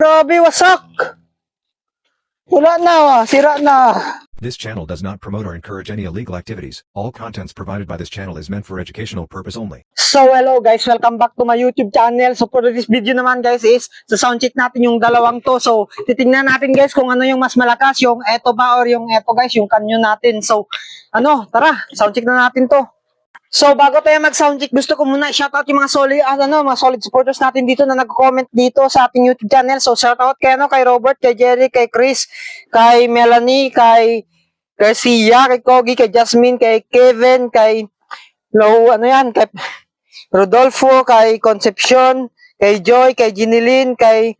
Grabe, wasak! Wala na, ah. sira na. This channel does not promote or encourage any illegal activities. All contents provided by this channel is meant for educational purpose only. So hello guys, welcome back to my YouTube channel. So for this video naman guys is sa sound check natin yung dalawang to. So titingnan natin guys kung ano yung mas malakas, yung eto ba or yung eto guys, yung kanyo natin. So ano, tara, sound check na natin to. So bago tayo mag sound check, gusto ko muna shoutout yung mga solid ah, ano, mga solid supporters natin dito na nagko-comment dito sa ating YouTube channel. So shoutout kay ano, kay Robert, kay Jerry, kay Chris, kay Melanie, kay Sia, kay Kogi, kay Jasmine, kay Kevin, kay Lo, ano yan, kay Rodolfo, kay Concepcion, kay Joy, kay Ginilin, kay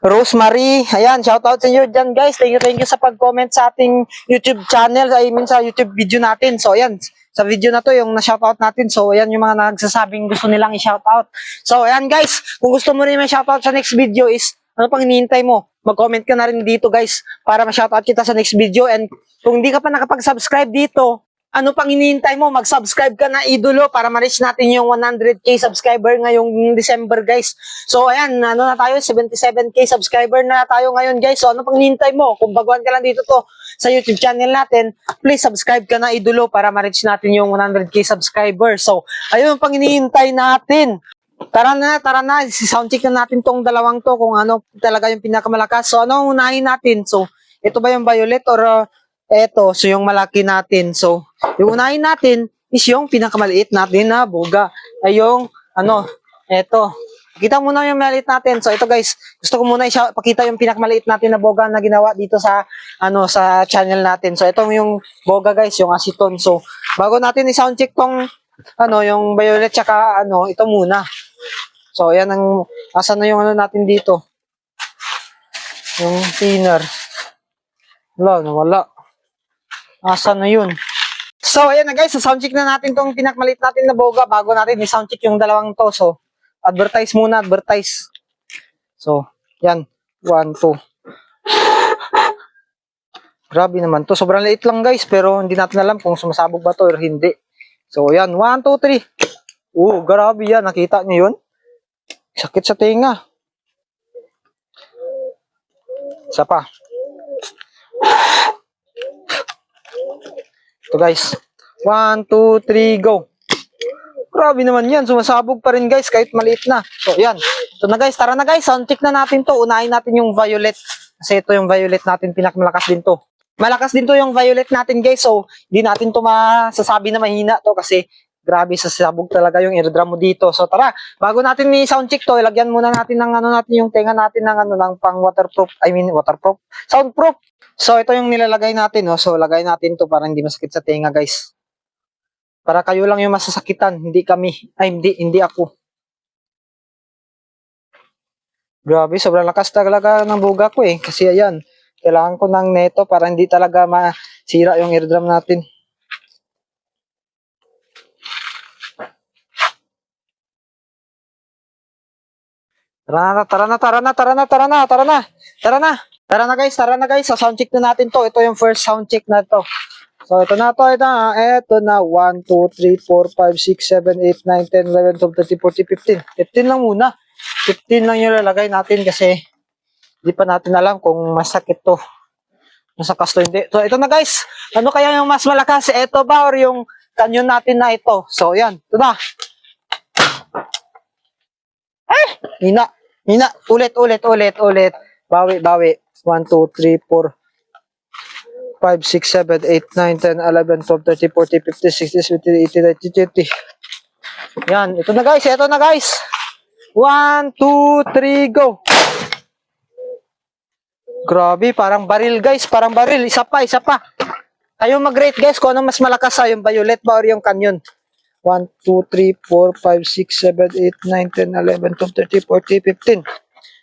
Rosemary. Ayan, shoutout sa inyo dyan guys. Thank you, thank you sa pag-comment sa ating YouTube channel, I mean sa YouTube video natin. So ayan, sa video na to yung na-shoutout natin. So ayan yung mga nagsasabing gusto nilang i-shoutout. So ayan guys, kung gusto mo rin may shoutout sa next video is, ano pang hinihintay mo? Mag-comment ka na rin dito guys para ma-shoutout kita sa next video. And kung hindi ka pa nakapag-subscribe dito, ano pang hinihintay mo? Mag-subscribe ka na idolo para ma-reach natin yung 100k subscriber ngayong December guys. So ayan, ano na tayo, 77k subscriber na tayo ngayon guys. So ano pang hinihintay mo? Kung baguhan ka lang dito to sa YouTube channel natin, please subscribe ka na idolo para ma-reach natin yung 100k subscriber. So ayun pang hinihintay natin. Tara na, tara na, soundcheck na natin tong dalawang to kung ano talaga yung pinakamalakas. So ano unahin natin? So ito ba yung violet or uh, eto, so yung malaki natin. So yung unahin natin is yung pinakamaliit natin na boga. Ay yung ano, eto. Kita muna yung maliit natin. So ito guys, gusto ko muna isya, pakita yung pinakamaliit natin na boga na ginawa dito sa ano sa channel natin. So ito yung boga guys, yung aceton. So bago natin i-sound check tong ano yung violet tsaka ano, ito muna. So ayan ang asan na yung ano natin dito. Yung thinner. Wala, nawala. Asan na yun? So, ayan na guys, sa soundcheck na natin tong pinakmalit natin na boga bago natin i-soundcheck yung dalawang to. So, advertise muna, advertise. So, yan. One, two. Grabe naman to. Sobrang liit lang guys, pero hindi natin alam kung sumasabog ba to or hindi. So, yan. One, two, three. Oo, grabe yan. Nakita niyo yun? Sakit sa tinga. Isa pa. Ito guys. One, two, three, go. Grabe naman yan. Sumasabog pa rin guys kahit maliit na. So yan. Ito na guys. Tara na guys. Soundcheck na natin to. Unahin natin yung violet. Kasi ito yung violet natin. Pinakamalakas din to. Malakas din to yung violet natin guys. So hindi natin to masasabi na mahina to kasi grabe sasabog talaga yung eardrum mo dito. So tara, bago natin ni soundcheck to, ilagyan muna natin ng ano natin yung tenga natin ng ano ng pang waterproof, I mean waterproof, soundproof. So ito yung nilalagay natin, no. So lagay natin to para hindi masakit sa tenga, guys. Para kayo lang yung masasakitan, hindi kami. Ay hindi, hindi ako. Grabe, sobrang lakas talaga ng buga ko eh. Kasi ayan, kailangan ko ng neto para hindi talaga masira yung eardrum natin. Tara na, tara na, tara na, tara na, tara na, tara na, tara na. Tara na guys, tara na guys, sa sound check na natin to. Ito yung first sound check na to. So ito na to, ito na, ito na, 1, 2, 3, 4, 5, 6, 7, 8, 9, 10, 11, 12, 13, 14, 15. 15 lang muna. 15 lang yung lalagay natin kasi hindi pa natin alam kung masakit to. Masakas to hindi. So ito na guys, ano kaya yung mas malakas? Ito ba or yung kanyon natin na ito? So yan, ito na. Eh, hina. Hina. Ulit, ulit, ulit, ulit. Bawi, bawi. 1, 2, 3, 4, 5, 6, 7, 8, 9, 10, 11, 12, 13, 14, 15, 16, 17, 18, 19, 20. Yan. Ito na guys. Ito na guys. 1, 2, 3, go. Grabe. Parang baril guys. Parang baril. Isa pa, isa pa. Kayo mag-rate guys kung ano mas malakas sa yung violet ba or yung canyon. 1, 2, 3, 4, 5, 6, 7, 8, 9, 10, 11, 12, 13, 14, 15,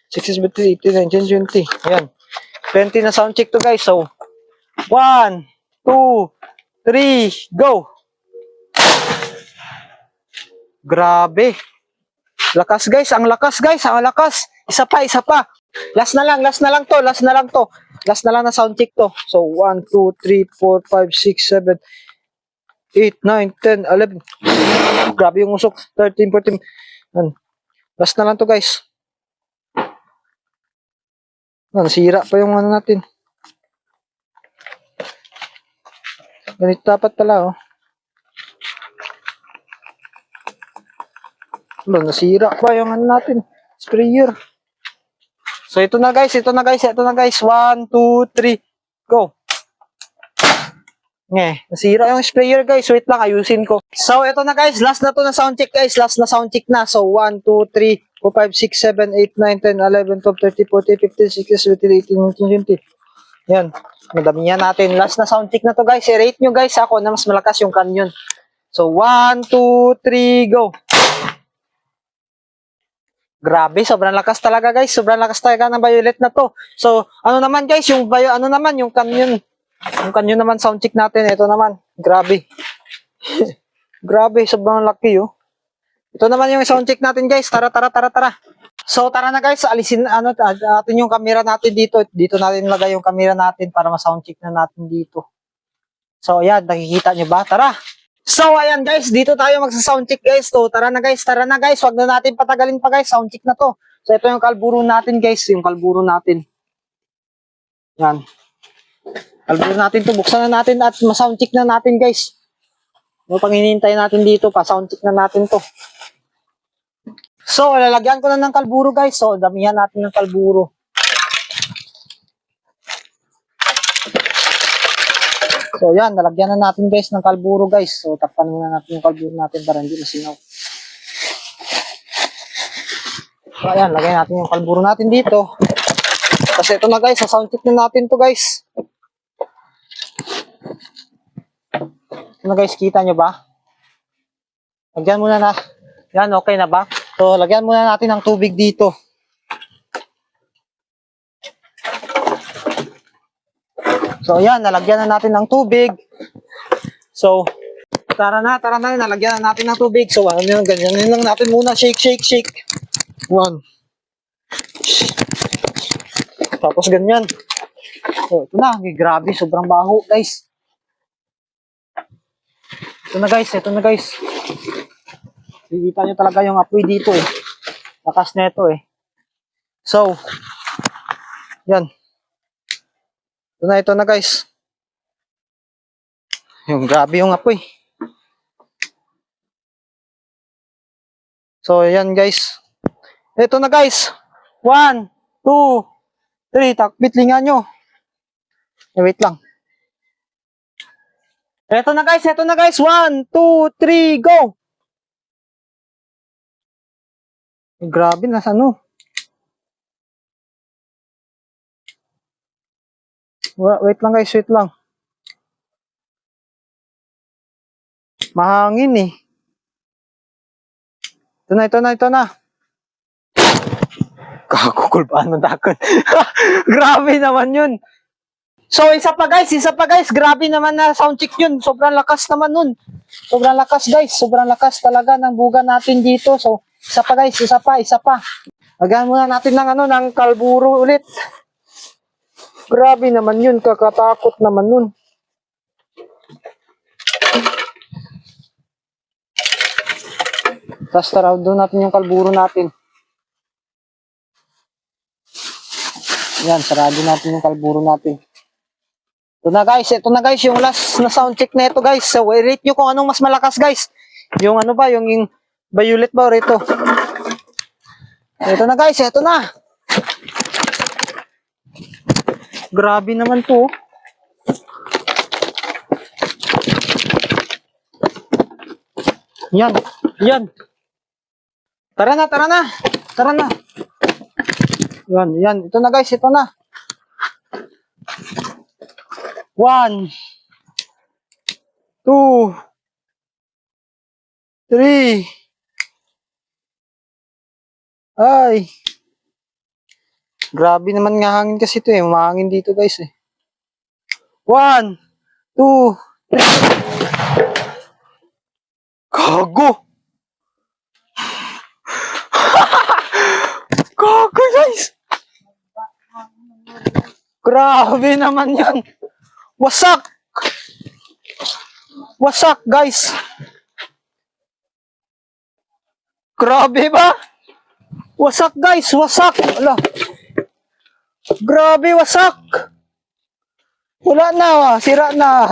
16, 17, 18, 19, 20. Ayan. 20 na sound check to guys. So, 1, 2, 3, go! Grabe. Lakas guys, ang lakas guys, ang lakas. Isa pa, isa pa. Last na lang, last na lang to, last na lang to. Last na lang na sound check to. So, 1, 2, 3, 4, 5, 6, 7, 8, 9, 10, 11. Grabe yung usok. 13, 14. Yan. Last na lang to guys. Ah, nasira pa yung ano natin. Ganito dapat pala oh. Wala, nasira pa yung ano natin. Sprayer. So ito na guys, ito na guys, ito na guys. One, two, three, go. Nge, nasira yung sprayer guys. Wait lang, ayusin ko. So ito na guys, last na to na sound check guys. Last na sound check na. So 1, 2, 3, 4, 5, 6, 7, 8, 9, 10, 11, 12, 13, 14, 15, 16, 17, 18, 19. Yan. Madamihan natin. Last na sound check na to guys. I-rate nyo guys ako na mas malakas yung canyon. So 1, 2, 3, go. Grabe, sobrang lakas talaga guys. Sobrang lakas talaga ng violet na to. So, ano naman guys, yung ano naman, yung canyon. Yung canyon naman sound check natin. Ito naman. Grabe. Grabe, sobrang laki oh. Ito naman yung sound check natin guys. Tara, tara, tara, tara. So, tara na guys. Alisin ano, natin yung camera natin dito. Dito natin lagay yung camera natin para ma-sound check na natin dito. So, ayan. Nakikita nyo ba? Tara. So, ayan guys, dito tayo magsa-sound check guys. So, tara na guys, tara na guys. Huwag na natin patagalin pa guys. Sound check na to. So, ito yung kalburo natin guys. Yung kalburo natin. Yan. Kalburo natin to. Buksan na natin at ma-sound check na natin guys. Ano pang natin dito pa? Sound check na natin to. So, lalagyan ko na ng kalburo guys. So, damihan natin ng kalburo. So, yan. Nalagyan na natin guys ng kalburo guys. So, takpan muna natin yung kalburo natin para hindi masinaw. So, ayan. Lagyan natin yung kalburo natin dito. Kasi ito na guys. Sa sound check na natin to guys. Na guys. Kita nyo ba? Lagyan muna na. Yan. Okay na ba? So, lagyan muna natin ng tubig dito. So, ayan, nalagyan na natin ng tubig. So, tara na, tara na, nalagyan na natin ng tubig. So, ano yun, ganyan yun lang natin muna. Shake, shake, shake. One. Tapos ganyan. So, ito na, grabe, sobrang baho, guys. Ito na, guys, ito na, guys. Kikita nyo talaga yung apoy dito, eh. Lakas na ito, eh. So, yan. Ito na, ito na guys. Yung grabe yung apoy. So, yan guys. Ito na guys. One, two, three. Takbit lingan nyo. Eh, wait lang. Ito na guys, ito na guys. One, two, three, go! Eh, grabe, nasa ano? Wa- Wait lang guys, wait lang. Mahangin eh. Ito na, ito na, ito na. Kakukul pa ng dakon. Grabe naman yun. So, isa pa guys, isa pa guys. Grabe naman na sound check yun. Sobrang lakas naman nun. Sobrang lakas guys. Sobrang lakas talaga ng buga natin dito. So, isa pa guys, isa pa, isa pa. Lagyan muna natin ng ano, ng kalburo ulit. Grabe naman yun, kakatakot naman nun. Tapos tara doon natin yung kalburo natin. Yan, sarado natin yung kalburo natin. Ito na guys, ito na guys, yung last na sound check na ito guys. So, i-rate nyo kung anong mas malakas guys. Yung ano ba, yung, yung violet ba or ito? Ito na guys, ito na. Grabe naman to. Yan, yan. Tara na, tara na. Tara na. Yan, yan. Ito na guys, ito na. One. Two. Three. Ay. Grabe naman nga hangin kasi ito eh. Mahangin dito guys eh. One, two, three. Gago! Gago guys! Grabe naman yan! Wasak! Wasak guys! Grabe ba? Wasak guys, wasak. Wala. Grabe, wasak. Wala na, ah. sira na.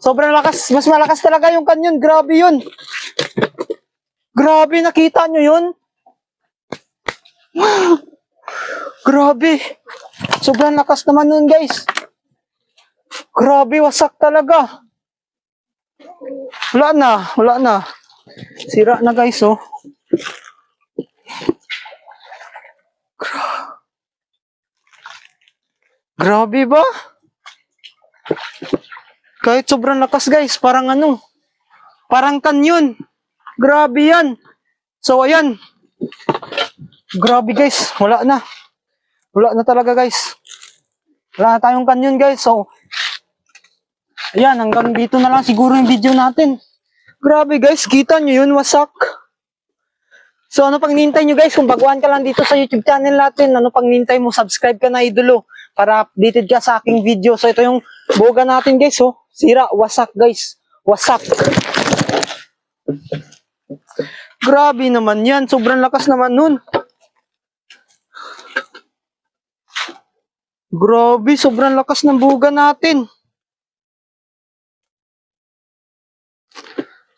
Sobrang lakas, mas malakas talaga yung kanyon. Grabe yun. Grabe, nakita nyo yun? Grabe. Sobrang lakas naman nun, guys. Grabe, wasak talaga. Wala na, wala na. Sira na, guys, oh. Gra- Grabe ba? Kahit sobrang lakas, guys. Parang ano, parang kanyon. Grabe yan. So, ayan. Grabe, guys. Wala na. Wala na talaga, guys. Wala na tayong kanyon, guys. So, ayan. Hanggang dito na lang siguro yung video natin. Grabe, guys. Kita nyo yun. Wasak. So, ano pang nintay nyo, guys? Kung baguhan ka lang dito sa YouTube channel natin, ano pang nintay mo? Subscribe ka na, idolo. Para updated ka sa aking video. So, ito yung boga natin, guys. Oh. Sira. Wasak, guys. Wasak. Grabe naman yan. Sobrang lakas naman nun. Grabe, sobrang lakas ng buga natin.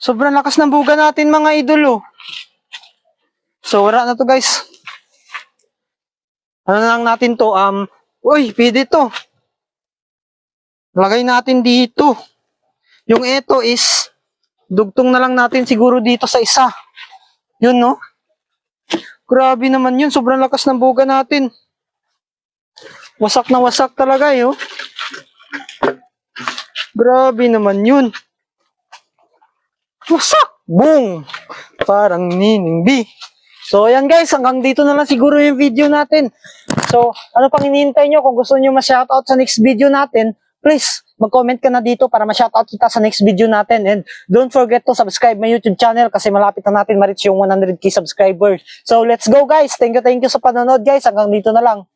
Sobrang lakas ng buga natin mga idolo. So, wala na to guys. Ano na lang natin to? Um, uy, pwede to. Lagay natin dito. Yung ito is, dugtong na lang natin siguro dito sa isa. Yun, no? Grabe naman yun. Sobrang lakas ng buga natin. Wasak na wasak talaga, eh, oh. Grabe naman yun. Wasak! Boom! Parang nining. So, ayan guys, hanggang dito na lang siguro yung video natin. So, ano pang hinihintay nyo? Kung gusto nyo ma-shoutout sa next video natin, please, mag-comment ka na dito para ma-shoutout kita sa next video natin. And don't forget to subscribe my YouTube channel kasi malapit na natin ma-reach yung 100k subscribers. So, let's go guys! Thank you, thank you sa panonood guys. Hanggang dito na lang.